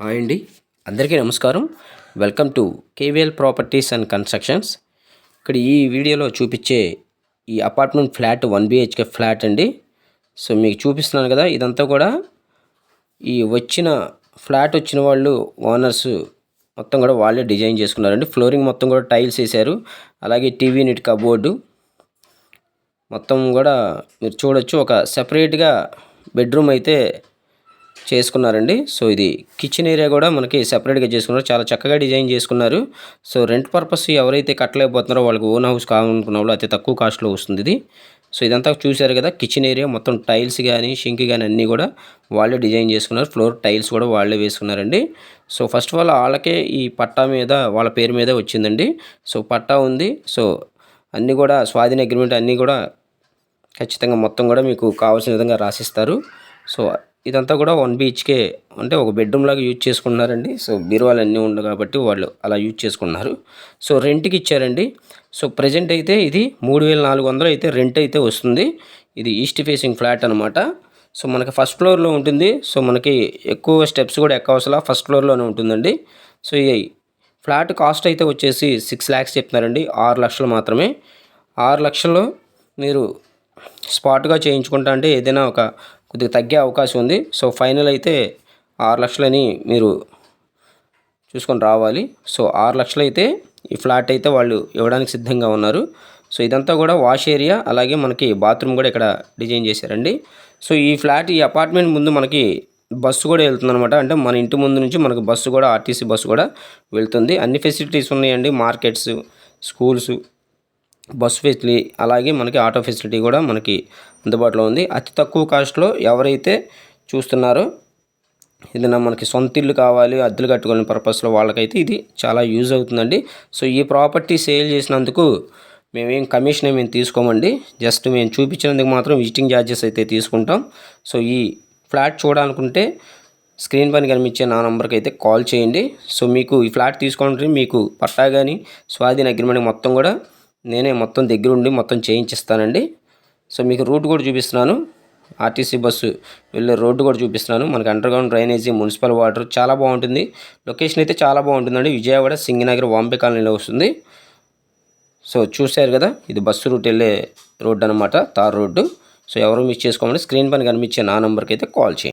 Hi అండి. అందరికీ నమస్కారం. Welcome to KVL properties and constructions. ఇక్కడ ఈ వీడియోలో చూపించే ఈ apartment flat one BHK flat అండి. సో మీకు చూపిస్తున్నాను కదా ఇదంతా కూడా ఈ వచ్చిన ఫ్లాట్ వచ్చిన వాళ్ళు ఓనర్స్ మొత్తం కూడా వాళ్ళే డిజైన్ చేసుకున్నారండి. ఫ్లోరింగ్ మొత్తం కూడా టైల్స్ వేశారు. అలాగే టీవీ యూనిట్ కబోర్డు మొత్తం కూడా మీరు చూడొచ్చు. ఒక సపరేట్గా బెడ్రూమ్ అయితే చేసుకున్నారండి. సో ఇది కిచెన్ ఏరియా కూడా మనకి సెపరేట్గా చేసుకున్నారు. చాలా చక్కగా డిజైన్ చేసుకున్నారు. సో రెంట్ పర్పస్ ఎవరైతే కట్టలేకపోతున్నారో వాళ్ళకి ఓన్ హౌస్ కావాలనుకున్న వాళ్ళు అతి తక్కువ కాస్ట్లో వస్తుంది ఇది. సో ఇదంతా చూశారు కదా కిచెన్ ఏరియా మొత్తం టైల్స్ కానీ షింక్ కానీ అన్నీ కూడా వాళ్ళే డిజైన్ చేసుకున్నారు. ఫ్లోర్ టైల్స్ కూడా వాళ్ళే వేసుకున్నారండి. సో ఫస్ట్ ఆఫ్ ఆల్ వాళ్ళకే ఈ పట్టా మీద వాళ్ళ పేరు మీద వచ్చిందండి. సో పట్టా ఉంది. సో అన్నీ కూడా స్వాధీన అగ్రిమెంట్ అన్నీ కూడా ఖచ్చితంగా మొత్తం కూడా మీకు కావాల్సిన విధంగా రాసిస్తారు. సో ఇదంతా కూడా వన్ బీహెచ్కే అంటే ఒక బెడ్రూమ్ లాగా యూజ్ చేసుకున్నారండి. సో బీరువాలు అన్నీ ఉండవు కాబట్టి వాళ్ళు అలా యూజ్ చేసుకున్నారు. సో రెంట్కి ఇచ్చారండి. సో ప్రజెంట్ అయితే ఇది మూడు వేల నాలుగు వందలు అయితే రెంట్ అయితే వస్తుంది. ఇది ఈస్ట్ ఫేసింగ్ ఫ్లాట్ అనమాట సో మనకి ఫస్ట్ ఫ్లోర్లో ఉంటుంది. సో మనకి ఎక్కువ స్టెప్స్ కూడా ఎక్కవసలా ఫస్ట్ ఫ్లోర్లోనే ఉంటుందండి. సో ఈ ఫ్లాట్ కాస్ట్ అయితే వచ్చేసి సిక్స్ ల్యాక్స్ చెప్తున్నారండి. ఆరు లక్షలు మాత్రమే. ఆరు లక్షల్లో మీరు స్పాట్గా చేయించుకుంటా అంటే ఏదైనా ఒక కొద్దిగా తగ్గే అవకాశం ఉంది. సో ఫైనల్ అయితే ఆరు లక్షలని మీరు చూసుకొని రావాలి. సో ఆరు లక్షలు అయితే ఈ ఫ్లాట్ అయితే వాళ్ళు ఇవ్వడానికి సిద్ధంగా ఉన్నారు. సో ఇదంతా కూడా వాష్ ఏరియా అలాగే మనకి బాత్రూమ్ కూడా ఇక్కడ డిజైన్ చేశారండి. సో ఈ ఫ్లాట్ ఈ అపార్ట్మెంట్ ముందు మనకి బస్సు కూడా వెళ్తుంది అనమాట అంటే మన ఇంటి ముందు నుంచి మనకు బస్సు కూడా ఆర్టీసీ బస్సు కూడా వెళ్తుంది. అన్ని ఫెసిలిటీస్ ఉన్నాయండి. మార్కెట్స్ స్కూల్స్ బస్ ఫెసిలిటీ అలాగే మనకి ఆటో ఫెసిలిటీ కూడా మనకి అందుబాటులో ఉంది. అతి తక్కువ కాస్ట్లో ఎవరైతే చూస్తున్నారో ఏదైనా మనకి సొంత ఇల్లు కావాలి అద్దెలు కట్టుకునే పర్పస్లో వాళ్ళకైతే ఇది చాలా యూజ్ అవుతుందండి. సో ఈ ప్రాపర్టీ సేల్ చేసినందుకు మేమేం కమిషన్ మేము తీసుకోమండి. జస్ట్ మేము చూపించినందుకు మాత్రం విజిటింగ్ ఛార్జెస్ అయితే తీసుకుంటాం. సో ఈ ఫ్లాట్ చూడాలనుకుంటే స్క్రీన్ పైన కనిపించే నా నెంబర్కి అయితే కాల్ చేయండి. సో మీకు ఈ ఫ్లాట్ తీసుకోవాలంటే మీకు పట్టా కానీ స్వాధీన అగ్రిమెంట్ మొత్తం కూడా నేనే మొత్తం దగ్గరుండి మొత్తం చేయించిస్తానండి. సో మీకు రూట్ కూడా చూపిస్తున్నాను. ఆర్టీసీ బస్సు వెళ్ళే రోడ్డు కూడా చూపిస్తున్నాను. మనకి అండర్గ్రౌండ్ డ్రైనేజీ మున్సిపల్ వాటర్ చాలా బాగుంటుంది. లొకేషన్ అయితే చాలా బాగుంటుందండి. విజయవాడ సింగనగర్ వాంబే కాలనీలో వస్తుంది. సో చూశారు కదా ఇది బస్సు రూట్ వెళ్ళే రోడ్డు అనమాట తార్ రోడ్డు. సో ఎవరు మిస్ చేసుకోమని స్క్రీన్ పైన కనిపించే నా నెంబర్కి అయితే కాల్ చేయండి.